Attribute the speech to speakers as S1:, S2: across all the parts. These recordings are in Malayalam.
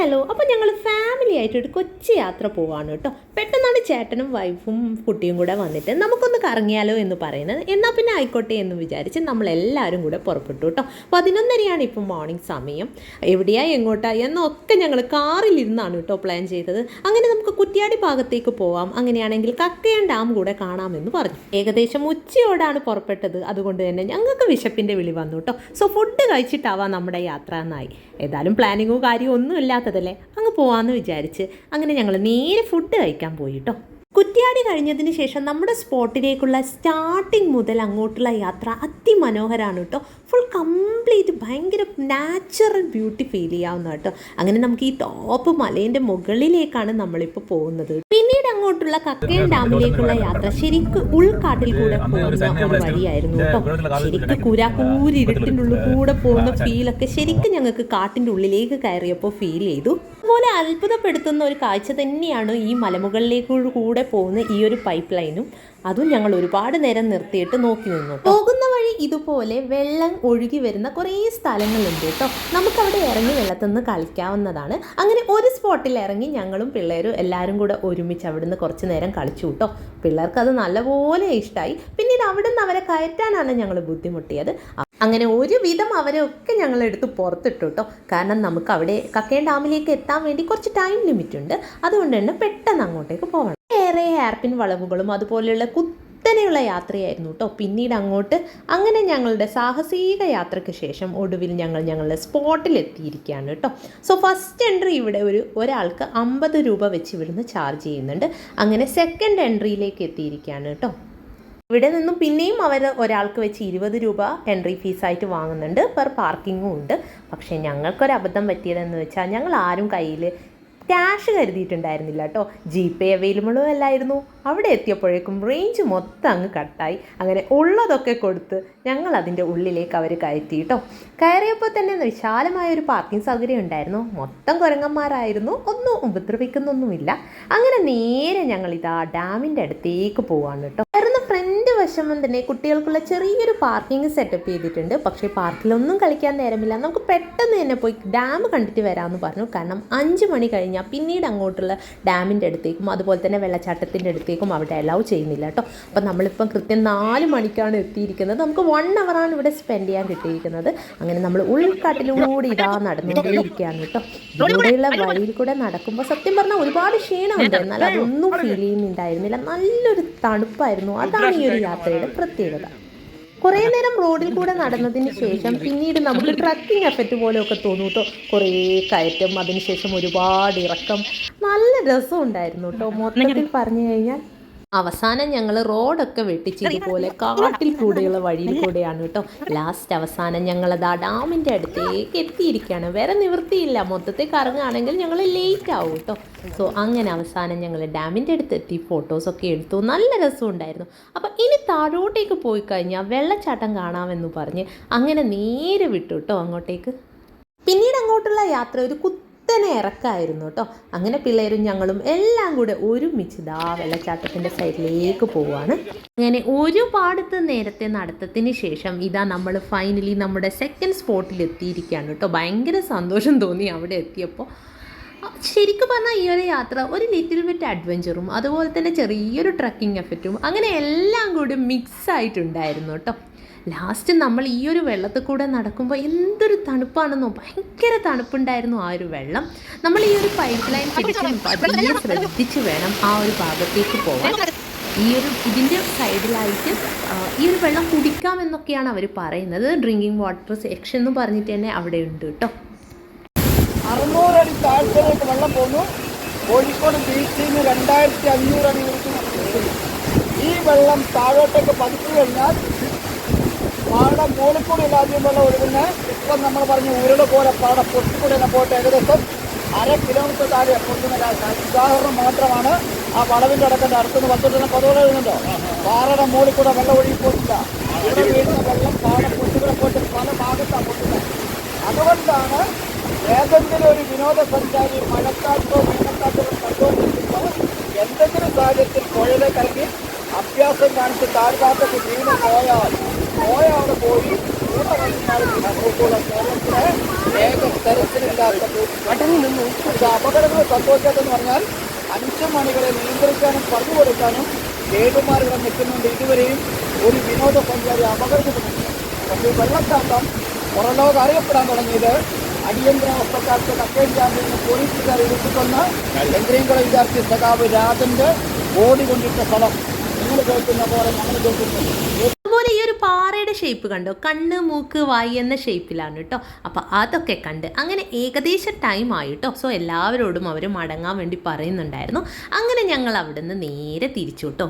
S1: ഹലോ അപ്പോൾ ഞങ്ങൾ ഫാമിലി ആയിട്ട് ഒരു കൊച്ചി യാത്ര പോവാണ് കേട്ടോ. ചേട്ടനും വൈഫും കുട്ടിയും കൂടെ വന്നിട്ട് നമുക്കൊന്ന് കറങ്ങിയാലോ എന്ന് പറയുന്നത്. എന്നാൽ പിന്നെ ആയിക്കോട്ടെ എന്ന് വിചാരിച്ച് നമ്മളെല്ലാവരും കൂടെ പുറപ്പെട്ടു കേട്ടോ. പതിനൊന്നരയാണ് ഇപ്പം മോർണിംഗ് സമയം. എവിടെയാ എങ്ങോട്ടാ എന്നൊക്കെ ഞങ്ങൾ കാറിലിരുന്നാണ് കേട്ടോ പ്ലാൻ ചെയ്തത്. അങ്ങനെ നമുക്ക് കുറ്റ്യാടി ഭാഗത്തേക്ക് പോവാം. അങ്ങനെയാണെങ്കിൽ കക്കയം ഡാം കൂടെ കാണാമെന്ന് പറഞ്ഞു. ഏകദേശം ഉച്ചയോടാണ് പുറപ്പെട്ടത്. അതുകൊണ്ട് തന്നെ ഞങ്ങൾക്ക് വിശപ്പിന്റെ വിളി വന്നു കേട്ടോ. സോ ഫുഡ് കഴിച്ചിട്ടാവാം നമ്മുടെ യാത്ര എന്നായി. ഏതായാലും പ്ലാനിങ്ങോ കാര്യമോ ഒന്നും ഇല്ലാത്തതല്ലേ? അങ്ങ് പോവാമെന്ന് വിചാരിച്ച് അങ്ങനെ ഞങ്ങൾ നേരെ ഫുഡ് കഴിക്കാൻ പോയി കുറ്റ്യാടി കഴിഞ്ഞതിന് ശേഷം നമ്മുടെ സ്പോട്ടിലേക്കുള്ള സ്റ്റാർട്ടിങ് മുതൽ അങ്ങോട്ടുള്ള യാത്ര അതിമനോഹരമാണ് കേട്ടോ. ഫുൾ കംപ്ലീറ്റ് ഭയങ്കര നാച്ചുറൽ ബ്യൂട്ടി ഫീൽ ചെയ്യാവുന്ന കേട്ടോ. അങ്ങനെ നമുക്ക് ഈ ടോപ്പ് മലേന്റെ മുകളിലേക്കാണ് നമ്മളിപ്പോൾ പോകുന്നത്. പിന്നീട് അങ്ങോട്ടുള്ള കക്കയം ഡാമിലേക്കുള്ള യാത്ര ശരിക്കും ഉൾക്കാട്ടിൽ കൂടെ പോകുന്ന ഒരു വഴിയായിരുന്നു കേട്ടോ. ശരിക്കും കുരാക്കൂരിരുട്ടിന്റെ ഉള്ളിൽ കൂടെ പോകുന്ന ഫീലൊക്കെ ശരിക്കും ഞങ്ങൾക്ക് കാട്ടിന്റെ ഉള്ളിലേക്ക് കയറിയപ്പോൾ ഫീൽ ചെയ്തു. അതുപോലെ അത്ഭുതപ്പെടുത്തുന്ന ഒരു കാഴ്ച തന്നെയാണ് ഈ മലമുകളിലേക്ക് കൂടെ പോകുന്ന ഈ ഒരു പൈപ്പ് ലൈനും അതും ഞങ്ങൾ ഒരുപാട് നേരം നിർത്തിയിട്ട് നോക്കി നിന്നു പോകുന്ന വഴി ഇതുപോലെ വെള്ളം ഒഴുകി വരുന്ന കുറേ സ്ഥലങ്ങളുണ്ട് കേട്ടോ നമുക്കവിടെ ഇറങ്ങി വെള്ളത്തിൽ നിന്ന് കളിക്കാവുന്നതാണ്. അങ്ങനെ ഒരു സ്പോട്ടിൽ ഇറങ്ങി ഞങ്ങളും പിള്ളേരും എല്ലാവരും കൂടെ ഒരുമിച്ച് അവിടുന്ന് കുറച്ച് നേരം കളിച്ചു കേട്ടോ പിള്ളേർക്ക് അത് നല്ലപോലെ ഇഷ്ടമായി പിന്നീട് അവിടുന്ന് അവരെ കയറ്റാനാണ് ഞങ്ങൾ ബുദ്ധിമുട്ടിയത്. അങ്ങനെ ഒരുവിധം അവരെയൊക്കെ ഞങ്ങൾ എടുത്ത് പുറത്തിട്ടു കേട്ടോ കാരണം നമുക്ക് അവിടെ കക്കയം ഡാമിലേക്ക് എത്താൻ വേണ്ടി കുറച്ച് ടൈം ലിമിറ്റ് ഉണ്ട്. അതുകൊണ്ട് തന്നെ പെട്ടെന്ന് അങ്ങോട്ടേക്ക് പോകണം ഏറെ ഹെയർപിൻ വളവുകളും അതുപോലെയുള്ള കുത്തനെയുള്ള യാത്രയായിരുന്നു കേട്ടോ പിന്നീട് അങ്ങോട്ട് അങ്ങനെ ഞങ്ങളുടെ സാഹസിക യാത്രയ്ക്ക് ശേഷം ഒടുവിൽ ഞങ്ങൾ ഞങ്ങളുടെ സ്പോട്ടിൽ എത്തിയിരിക്കുകയാണ് കേട്ടോ സോ ഫസ്റ്റ് എൻട്രി ഇവിടെ ഒരു ഒരാൾക്ക് അമ്പത് രൂപ വെച്ച് ഇവിടുന്ന് ചാർജ് ചെയ്യുന്നുണ്ട്. അങ്ങനെ സെക്കൻഡ് എൻട്രിയിലേക്ക് എത്തിയിരിക്കുകയാണ് കേട്ടോ ഇവിടെ നിന്നും പിന്നെയും അവർ ഒരാൾക്ക് വെച്ച് ഇരുപത് രൂപ എൻട്രി ഫീസായിട്ട് വാങ്ങുന്നുണ്ട്. പെർ പാർക്കിങ്ങും ഉണ്ട്. പക്ഷേ ഞങ്ങൾക്കൊരു അബദ്ധം പറ്റിയതെന്ന് വെച്ചാൽ ഞങ്ങൾ ആരും കയ്യിൽ ക്യാഷ് കരുതിയിട്ടുണ്ടായിരുന്നില്ല കേട്ടോ. ജി പേ അവൈലബിളും അല്ലായിരുന്നു. അവിടെ എത്തിയപ്പോഴേക്കും റേഞ്ച് മൊത്തം അങ്ങ് കട്ടായി. അങ്ങനെ ഉള്ളതൊക്കെ കൊടുത്ത് ഞങ്ങൾ അതിന്റെ ഉള്ളിലേക്ക് അവർ കയറ്റി കേട്ടോ. കയറിയപ്പോൾ തന്നെ വിശാലമായ ഒരു പാർക്കിംഗ് സൗകര്യം ഉണ്ടായിരുന്നു. മൊത്തം കുരങ്ങന്മാരായിരുന്നു. ഒന്നും ഉപദ്രവിക്കുന്നൊന്നുമില്ല. അങ്ങനെ നേരെ ഞങ്ങൾ ഇതാ ഡാമിന്റെ അടുത്തേക്ക് പോവാണ് കേട്ടോ. വശം തന്നെ കുട്ടികൾക്കുള്ള ചെറിയൊരു പാർക്കിംഗ് സെറ്റപ്പ് ചെയ്തിട്ടുണ്ട്. പക്ഷേ പാർക്കിലൊന്നും കളിക്കാൻ നേരമില്ല. നമുക്ക് പെട്ടെന്ന് തന്നെ പോയി ഡാം കണ്ടിട്ട് വരാമെന്ന് പറഞ്ഞു. കാരണം അഞ്ച് മണി കഴിഞ്ഞാൽ പിന്നീട് അങ്ങോട്ടുള്ള ഡാമിന്റെ അടുത്തേക്കും അതുപോലെ തന്നെ വെള്ളച്ചാട്ടത്തിന്റെ അടുത്തേക്കും അവിടെ അലൗ ചെയ്യുന്നില്ല കേട്ടോ. അപ്പം നമ്മളിപ്പം കൃത്യം നാല് മണിക്കാണ് എത്തിയിരിക്കുന്നത്. നമുക്ക് വൺ അവറാണ് ഇവിടെ സ്പെൻഡ് ചെയ്യാൻ കിട്ടിയിരിക്കുന്നത്. അങ്ങനെ നമ്മൾ ഉൾക്കാട്ടിലൂടെ ഇതാ നടന്നുകൊണ്ടേയിരിക്കുകയാണ് കേട്ടോ. ഇവിടെയുള്ള വഴിയിൽ കൂടെ നടക്കുമ്പോൾ സത്യം പറഞ്ഞാൽ ഒരുപാട് ക്ഷീണമുണ്ട്. എന്നാൽ അതൊന്നും ഫീൽ ചെയ്യുന്നുണ്ടായിരുന്നില്ല. നല്ലൊരു തണുപ്പായിരുന്നു. അതാണ് ഈ ഒരു യാത്രയുടെ പ്രത്യേകത. കുറേ നേരം റോഡിൽ കൂടെ നടന്നതിന് ശേഷം പിന്നീട് നമുക്ക് ട്രക്കിംഗ് എഫക്റ്റ് പോലെയൊക്കെ തോന്നും കേട്ടോ. കുറേ കയറ്റം അതിനുശേഷം ഒരുപാട് ഇറക്കം. നല്ല രസം ഉണ്ടായിരുന്നു കേട്ടോ മൊത്തത്തിൽ പറഞ്ഞു കഴിഞ്ഞാൽ അവസാനം ഞങ്ങൾ റോഡൊക്കെ വെട്ടിച്ച് ഇതുപോലെ കാട്ടിൽ കൂടെയുള്ള വഴിയിൽ കൂടെയാണ് കേട്ടോ. ലാസ്റ്റ് അവസാനം ഞങ്ങൾ ആ ഡാമിന്റെ അടുത്തേക്ക് എത്തിയിരിക്കുകയാണ്. വേറെ നിവൃത്തിയില്ല. മൊത്തത്തിൽ കറങ്ങുകയാണെങ്കിൽ ഞങ്ങൾ ലേറ്റ് ആവും കേട്ടോ. സോ അങ്ങനെ അവസാനം ഞങ്ങൾ ഡാമിന്റെ അടുത്ത് എത്തി. ഫോട്ടോസൊക്കെ എടുത്തു. നല്ല രസമുണ്ടായിരുന്നു. അപ്പോൾ ഇനി താഴോട്ടേക്ക് പോയി കഴിഞ്ഞാൽ വെള്ളച്ചാട്ടം കാണാമെന്ന് പറഞ്ഞ് അങ്ങനെ നേരെ വിട്ടു കേട്ടോ അങ്ങോട്ടേക്ക്. പിന്നീട് അങ്ങോട്ടുള്ള യാത്ര ഒരു കുത്തനെ ഇറക്കായിരുന്നു കേട്ടോ അങ്ങനെ പിള്ളേരും ഞങ്ങളും എല്ലാം കൂടെ ഒരുമിച്ച് ദാ വെള്ളച്ചാട്ടത്തിന്റെ സൈഡിലേക്ക് പോവുകയാണ് അങ്ങനെ ഒരുപാടത്ത് നേരത്തെ നടത്തത്തിന് ശേഷം ഇതാ നമ്മൾ ഫൈനലി നമ്മുടെ സെക്കൻഡ് സ്പോട്ടിൽ എത്തിയിരിക്കുകയാണ് കേട്ടോ ഭയങ്കര സന്തോഷം തോന്നി അവിടെ എത്തിയപ്പോൾ. ശരിക്കും പറഞ്ഞാൽ ഈ ഒരു യാത്ര ഒരു ലിറ്റിൽ ബിറ്റ് അഡ്വഞ്ചറും അതുപോലെ തന്നെ ചെറിയൊരു ട്രക്കിംഗ് എഫക്റ്റും അങ്ങനെ എല്ലാം കൂടി മിക്സ് ആയിട്ടുണ്ടായിരുന്നു കേട്ടോ ലാസ്റ്റ് നമ്മൾ ഈ ഒരു വെള്ളത്തിൽ കൂടെ നടക്കുമ്പോൾ എന്തൊരു തണുപ്പാണെന്നോ ഭയങ്കര തണുപ്പുണ്ടായിരുന്നു ആ ഒരു വെള്ളം. നമ്മൾ ഈ ഒരു പൈപ്പ് ലൈൻ പതിയെ ശ്രദ്ധിച്ച് വേണം ആ ഒരു ഭാഗത്തേക്ക് പോകാൻ ഈ ഒരു ഇതിന്റെ സൈഡിലായിട്ട് ഈ ഒരു വെള്ളം കുടിക്കാമെന്നൊക്കെയാണ് അവർ പറയുന്നത്. ഡ്രിങ്കിങ് വാട്ടർ സെക്ഷൻ എന്ന് പറഞ്ഞിട്ട് തന്നെ അവിടെ ഉണ്ട് കേട്ടോ
S2: വെള്ളം കോഴിക്കോട് ബീച്ചിൽ നിന്ന് രണ്ടായിരത്തി അഞ്ഞൂറ് അടി ഈ വെള്ളം താഴോട്ടേക്ക് പതിച്ചു കഴിഞ്ഞാൽ പാട മൂലക്കൂടി ആദ്യം വെള്ളം ഒഴുകുന്ന. ഇപ്പം നമ്മൾ പറഞ്ഞ ഉരുള പോലെ പാട പൊട്ടിക്കൂടി തന്നെ പോയിട്ട് ഏകദേശം അര കിലോമീറ്റർ താഴെ പൊട്ടുന്ന ഉദാഹരണം മാത്രമാണ് ആ വളവിന്റെ അടക്കന്റെ അടുത്തുനിന്ന് പത്തോട്ട് പതോടെ എഴുതുന്നുണ്ടോ പാറയുടെ മുകളിൽ കൂടെ വെള്ളം ഒഴുകി ഇവിടെ വീഴുന്ന വെള്ളം പാട പൊട്ടിക്കൂടെ പോയിട്ട് പല ഭാഗത്താണ് പൊട്ടുന്നത്. അതുകൊണ്ടാണ് ഏതെങ്കിലും ഒരു വിനോദസഞ്ചാരി മഴക്കാറ്റോ വേനൽക്കാറ്റോ കണ്ടുകൊണ്ടിരിക്കുമ്പോൾ എന്തെങ്കിലും കാര്യത്തിൽ പുഴയിലേക്ക് ഇറങ്ങി അഭ്യാസം കാണിച്ച് താഴ്ഭാഗത്തേക്ക് വീണ് പോയാൽ പോയ അവിടെ പോയി. കൂട്ട കഴിഞ്ഞാൽ കേരളത്തിലെ വേഗ തരത്തിലില്ലാത്ത പക്ഷെ അപകടങ്ങൾ സംഭവിക്കാത്തെന്ന് പറഞ്ഞാൽ അഞ്ച് മണികളെ നിയന്ത്രിക്കാനും പറഞ്ഞു കൊടുക്കാനും ഗൈഡുമാർ ഇവിടെ നിൽക്കുന്നുണ്ട്. ഇതുവരെയും ഒരു വിനോദസഞ്ചാരി അപകടത്തിലുണ്ട് പക്ഷേ വെള്ളച്ചാട്ടം പുറലോകം അറിയപ്പെടാൻ തുടങ്ങിയത് അടിയന്തരാവസ്ഥക്കാർക്ക് കക്കയം ക്യാമ്പിൽ നിന്ന് പോലീസുകാർ ഇരുത്തിക്കൊന്ന് എന്തരെങ്കിലും വിദ്യാർത്ഥി സഖാവ് രാജന്റെ ഓടി കൊണ്ടിട്ട സ്ഥലം.
S1: അതുപോലെ ഈ ഒരു പാറയുടെ ഷേപ്പ് കണ്ടോ? കണ്ണ് മൂക്ക് വായി എന്ന ഷേപ്പിലാണ് കേട്ടോ. അപ്പോൾ അതൊക്കെ കണ്ട് അങ്ങനെ ഏകദേശം ടൈം ആയി സോ എല്ലാവരോടും അവർ മടങ്ങാൻ വേണ്ടി പറയുന്നുണ്ടായിരുന്നു. അങ്ങനെ ഞങ്ങൾ അവിടെ നിന്ന് നേരെ തിരിച്ചു കേട്ടോ.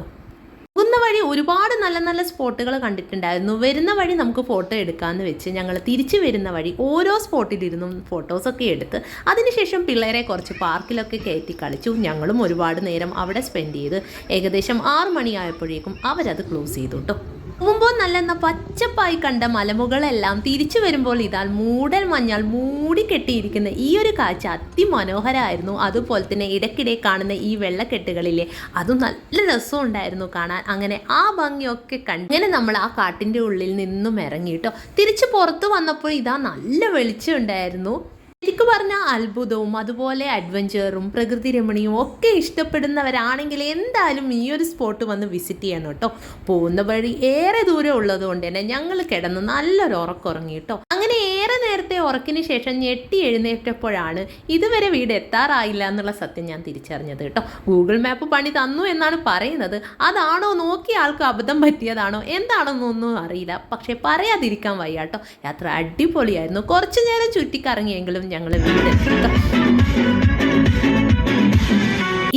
S1: പോകുന്ന വഴി ഒരുപാട് നല്ല നല്ല സ്പോട്ടുകൾ കണ്ടിട്ടുണ്ടായിരുന്നു. വരുന്ന വഴി നമുക്ക് ഫോട്ടോ എടുക്കാമെന്ന് വെച്ച് ഞങ്ങൾ തിരിച്ചു വരുന്ന വഴി ഓരോ സ്പോട്ടിലിരുന്നും ഫോട്ടോസൊക്കെ എടുത്ത് അതിനുശേഷം പിള്ളേരെ കുറച്ച് പാർക്കിലൊക്കെ കയറ്റി കളിച്ചു. ഞങ്ങളും ഒരുപാട് നേരം അവിടെ സ്പെൻഡ് ചെയ്ത് ഏകദേശം ആറ് മണിയായപ്പോഴേക്കും അവരത് ക്ലോസ് ചെയ്തു കേട്ടോ പോകുമ്പോൾ നല്ല പച്ചപ്പായി കണ്ട മലമുകളെല്ലാം തിരിച്ചു വരുമ്പോൾ ഇതാൽ മൂടൽ മൂടി കെട്ടിയിരിക്കുന്ന ഈ ഒരു കാഴ്ച അതിമനോഹരമായിരുന്നു അതുപോലെ തന്നെ ഇടയ്ക്കിടെ കാണുന്ന ഈ വെള്ളക്കെട്ടുകളിലെ അതും നല്ല രസമുണ്ടായിരുന്നു കാണാൻ. അങ്ങനെ ആ ഭംഗിയൊക്കെ കണ്ട് അങ്ങനെ നമ്മൾ ആ കാട്ടിന്റെ ഉള്ളിൽ നിന്നും ഇറങ്ങിയിട്ടോ തിരിച്ചു പുറത്തു വന്നപ്പോൾ ഇതാ നല്ല വെളിച്ചം ഉണ്ടായിരുന്നു. ശരിക്കും പറഞ്ഞാൽ അത്ഭുതവും അതുപോലെ അഡ്വഞ്ചറും പ്രകൃതി രമണിയും ഒക്കെ ഇഷ്ടപ്പെടുന്നവരാണെങ്കിൽ എന്തായാലും ഈ ഒരു സ്പോട്ട് വന്ന് വിസിറ്റ് ചെയ്യണം കേട്ടോ. പോകുന്ന വഴി ഏറെ ദൂരം ഉള്ളത് കൊണ്ട് തന്നെ ഞങ്ങൾ കിടന്ന് നല്ലൊരു ഉറക്കുറങ്ങി കേട്ടോ. അങ്ങനെ ഏറെ നേരത്തെ ഉറക്കിന് ശേഷം ഞെട്ടി എഴുന്നേറ്റപ്പോഴാണ് ഇതുവരെ വീട് എത്താറായില്ല എന്നുള്ള സത്യം ഞാൻ തിരിച്ചറിഞ്ഞത് കേട്ടോ. ഗൂഗിൾ മാപ്പ് പണി തന്നു എന്നാണ് പറയുന്നത്. അതാണോ നോക്കിയ ആൾക്ക് അബദ്ധം പറ്റിയതാണോ എന്താണെന്നൊന്നും അറിയില്ല. പക്ഷേ പറയാതിരിക്കാൻ വയ്യ കേട്ടോ. യാത്ര അടിപൊളിയായിരുന്നു. കുറച്ചു നേരം ചുറ്റിക്കറങ്ങിയെങ്കിലും ഞങ്ങൾ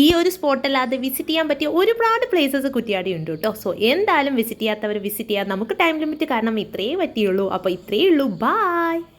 S1: ഈ ഒരു സ്പോട്ടല്ലാതെ വിസിറ്റ് ചെയ്യാൻ പറ്റിയ ഒരുപാട് പ്ലേസസ് കുറ്റിയാടി ഉണ്ട് കേട്ടോ. സോ എന്തായാലും വിസിറ്റ് ചെയ്യാത്തവർ വിസിറ്റ് ചെയ്യാൻ നമുക്ക് ടൈം ലിമിറ്റ് കാരണം ഇത്രയേ പറ്റിയുള്ളൂ. അപ്പോൾ ഇത്രയേ ഉള്ളൂ. ബായ്